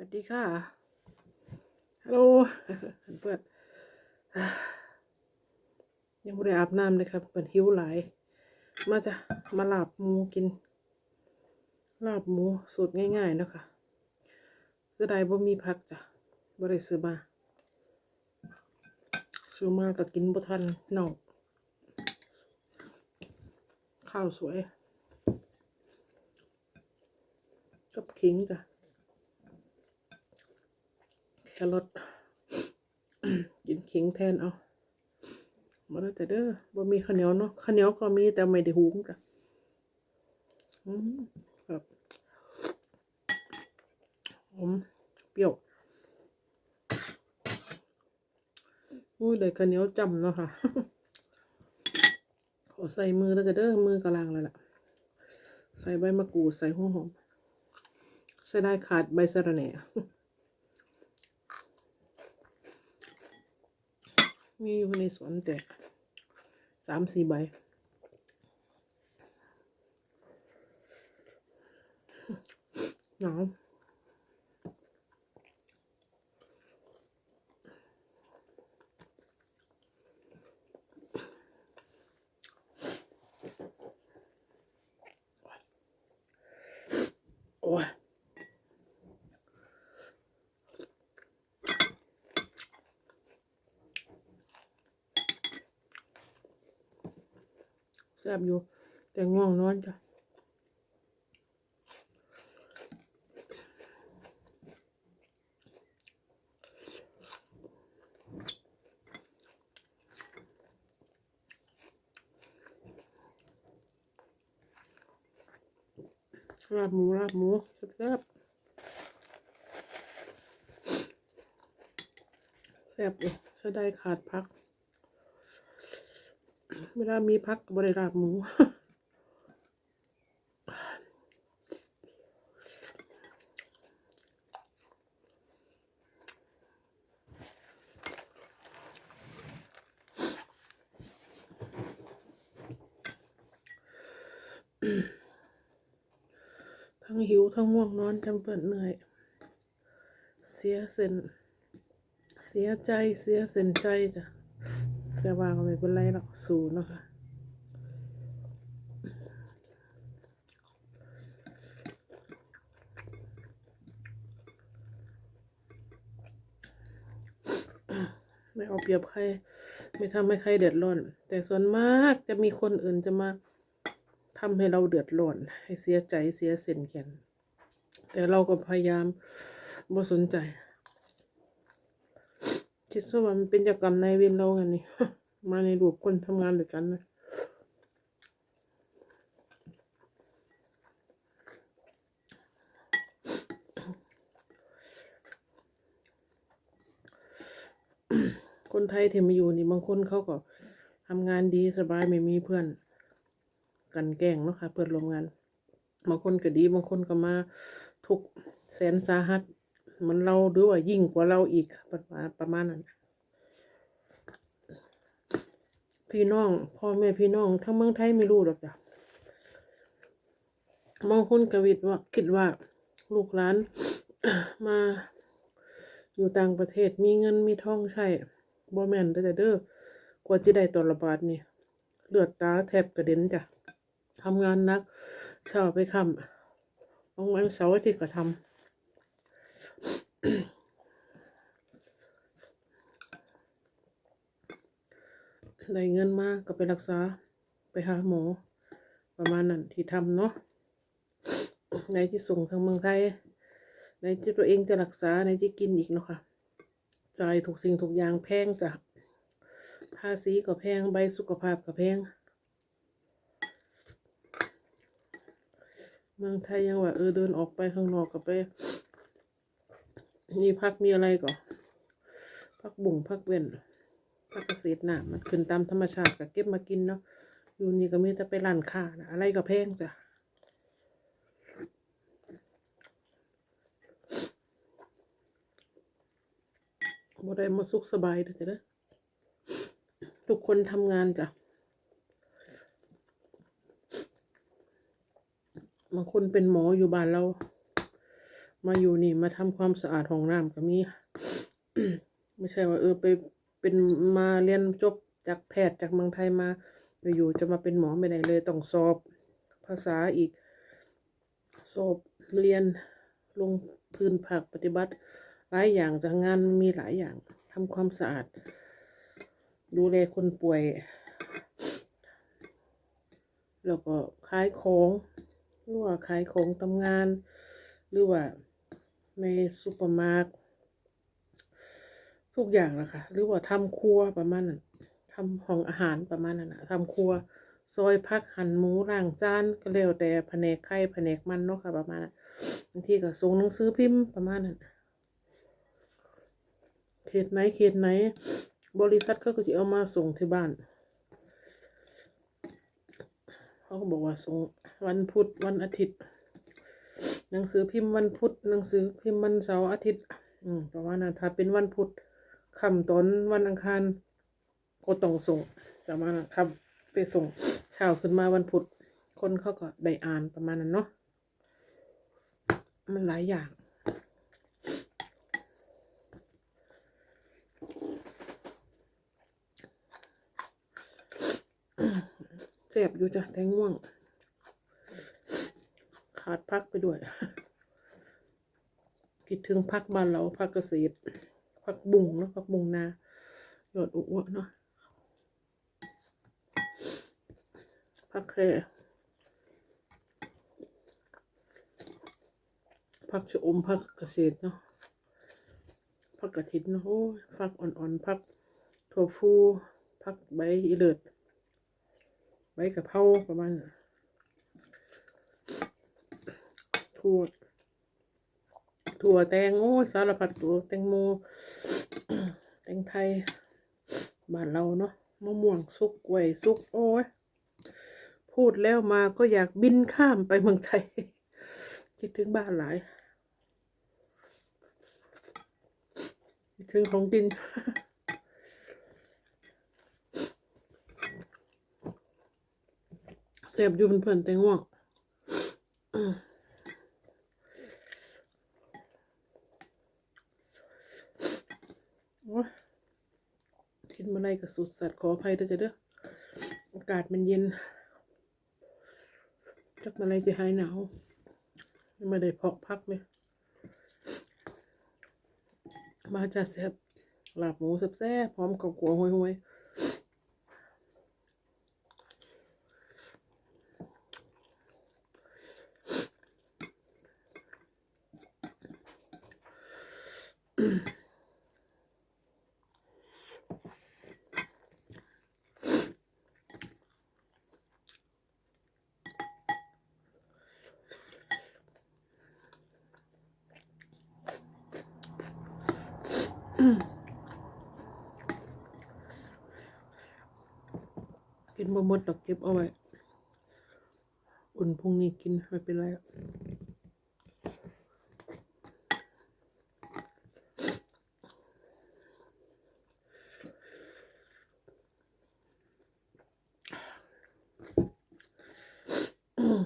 วัสดีค่ะ ฮัลโหลเปิดยังไม่ได้อาบน้ำเลยครับเปิดหิวหลาย มาจะมาลาบหมูกิน ลาบหมูสูตรง่ายๆเนาะคะเสียดายบ่มีผักจ้ะบ่ได้ซื้อมาซื้อมาก็กินบ่ทันเน่าข้าวสวย กับขิงจ้ะ แครอทกินขิงแทนเอามาแล้วแต่เด้อบ่มีข้าวเหนียวเนาะข้าวเหนียวก็มีแต่ไม่ได้หุงจ้ะอืมครับหอมเปรี้ยวอุ้ยได้ข้าวเหนียวจำเนาะค่ะ ขอใส่มือแล้วแต่เด้อมือกำลังเลยล่ะ ใส่ใบมะกรูดใส่หัวหอมใส่ได้ขาดใบสะระแหน่ มีอยู่ในสวนแต่สามสี่ใบ หนาว แซ่บอยู่ แต่ง่วงนอนจ้ะลาบหมูลาบหมูแซ่บแซ่บเลยใช้ได้ขาดพัก เวลามีพักบริลาบหมูทั้งหิว ทั้งง่วงนอนจำเปิดเหนื่อย เสียเส้นเสียใจเสียเส้นใจจ้ะ แต่ว่าก็ไม่เป็นไรหรอกสู้เนาะค่ะไม่เอาเปรียบใคร ไม่ทำให้ใครเดือดร้อน แต่ส่วนมากจะมีคนอื่นจะมาทำให้เราเดือดร้อน ให้เสียใจเสียเส้นแขนแต่เราก็พยายามบ่สนใจ คิดซะว่ามันเป็นเจ้ากรรมนายเวรเราไงนี่ มาในรูปคนทำงานด้วยกันนะคนไทยที่มาอยู่นี่บางคนเขาก็ทำงานดีสบายไม่มีเพื่อน กันแกล้งเนาะค่ะเพื่อนร่วมงาน บางคนก็ดีบางคนก็มาทุกแสนสาหัส เหมันเราหรือว่ายิ่งกว่าเราอีกประมาณประมาณนั้นพี่น้องพ่อแม่พี่น้องทั้งเมืองไทยไม่รู้หรอกจ้ะบางคนกวิดว่าคิดว่า ลูกหลานมาอยู่ต่างประเทศมีเงินมีทองใช้บ่แม่นแต่เด้อกว่าจะได้ตัวละบาทนี่เลือดตาแทบกระเด็นจ้ะทำงานนักเช้าไปค่ำบางวันเสาร์อาทิตย์ก็ทำ ได้เงินมาก็ไปรักษาไปหาหมอ ประมาณนั้นที่ทำเนาะในที่ส่งทางเมืองไทยในที่ตัวเองจะรักษาในที่กินอีกเนาะค่ะจ่ายถูกสิ่งถูกอย่างแพงจ้ะภาษีก็แพงใบสุขภาพก็แพงเมืองไทยยังว่าเออเดินออกไปข้างนอกก็ไป มีพักมีอะไรก็พักบุ่งพักเว้นพักเกษตรน่ะมันขึ้นตามธรรมชาติก็เก็บมากินเนาะอยู่นี่ก็มีแต่ไปร้านค้านะอะไรก็แพงจ้ะบ่ได้มาสุขสบายเด้อจ้ะเด้อทุกคนทำงานจ้ะบางคนเป็นหมออยู่บ้านเรา มาอยู่นี่มาทำความสะอาดห้องน้ำก็มี ไม่ใช่ว่าเออไปเป็นมาเรียนจบจากแพทย์จากเมืองไทยมาอยู่จะมาเป็นหมอไม่ได้เลยต้องสอบภาษาอีก สอบเรียนลงพื้นผักปฏิบัติ หลายอย่างจากงานมันมีหลายอย่างทำความสะอาด ดูแลคนป่วย แล้วก็ขายของหรือว่าขายของทำงาน หรือว่า ในซูเปอร์มาร์ททุกอย่างนะคะ หรือว่าทำครัวประมาณนั้นทำห้องอาหารประมาณนั้นนะทำครัว ซอยพักหั่นหมูล้างจานก็แล้วแต่แผนกไข่แผนกมันเนาะค่ะประมาณนั้นบางทีก็ส่งหนังสือพิมพ์ประมาณนั้นเขตไหนเขตไหน บริษัทเขาก็จะเอามาส่งที่บ้านเขาก็บอกว่าส่งวันพุธวันอาทิตย์ หนังสือพิมพ์วันพุธหนังสือพิมพ์วันเสาร์อาทิตย์ อืมประมาณนั้นถ้าเป็นวันพุธค่ำตอนวันอังคารก็ต้องส่งประมาณนั้นครับไปส่งเช้าขึ้นมาวันพุธคนเขาก็ได้อ่านประมาณนั้นเนาะมันหลายอย่างเจ็บอยู่จ้ะแต่ง่วง ขาดพักไปด้วย คิดถึงพักบ้านเราพักเกษตรพักบุงเนาะพักบุงนาหยอดอุวเนาะพักแค่พักชะอมพักเกษตรเนาะพักกระถินเนาะโอ้พักอ่อนๆพักถั่วฟูพักใบอีเลิดใบกะเพราประมาณนั้น ถั่วถั่วแตงโอ้ยสารพัดถั่วแตงโม แตงไทยบ้านเราเนาะมะม่วงสุกกล้วยสุก โอ้ยพูดแล้วมาก็อยากบินข้ามไปเมืองไทย คิดถึงบ้านหลายคิดถึงของกินเสพอยู่เป็นเพื่อนแตง่วงโอ้ย กินมาไรกับสุดสัตว์ขออภัยด้วยจ้ะเด้ออากาศมันเย็นจักมาไรจะหายหนาวไม่ได้เพาะพักเลยมาจะแซ่บลาบหมูแซ่บๆพร้อมกับกัวห้วยๆ กินบะมดดอกเก็บเอาไว้ อุ่นพรุ่งนี้กินไม่เป็นไรหรอกอื้อหือ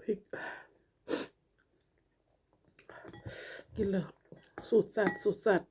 พริก กินเลยสูตรสัตว์สูตรสัตว์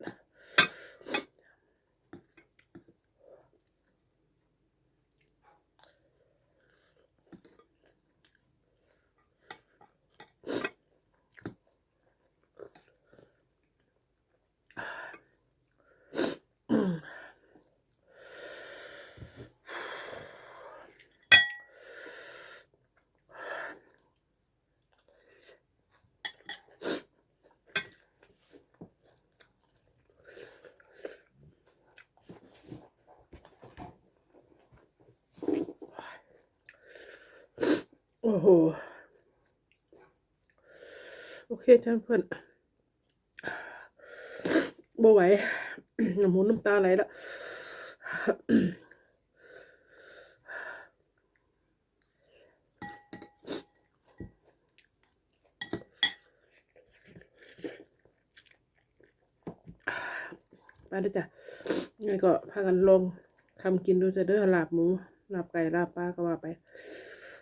โอ้โห โอเคท่านเพื่อนบ่ไหวน้ำมูน้ำตาไหลละไปด้วจ้ะงั้นก็พากันลงทำกินดูจะเด้อลาบหมูลาบไก่ลาบปลาก็ว่าไป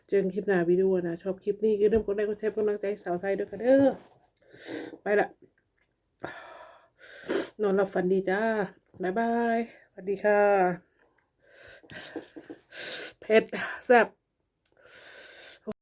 เจอกันคลิปหน้าวิดีโอนะ ชอบคลิปนี้ก็เริ่มกดไลค์กดแชร์เป็นกำลังใจสาวไทยด้วยกันเด้อไปละนอนหลับฝันดีจ้าบ๊ายบายสวัสดีค่ะเผ็ดแซ่บ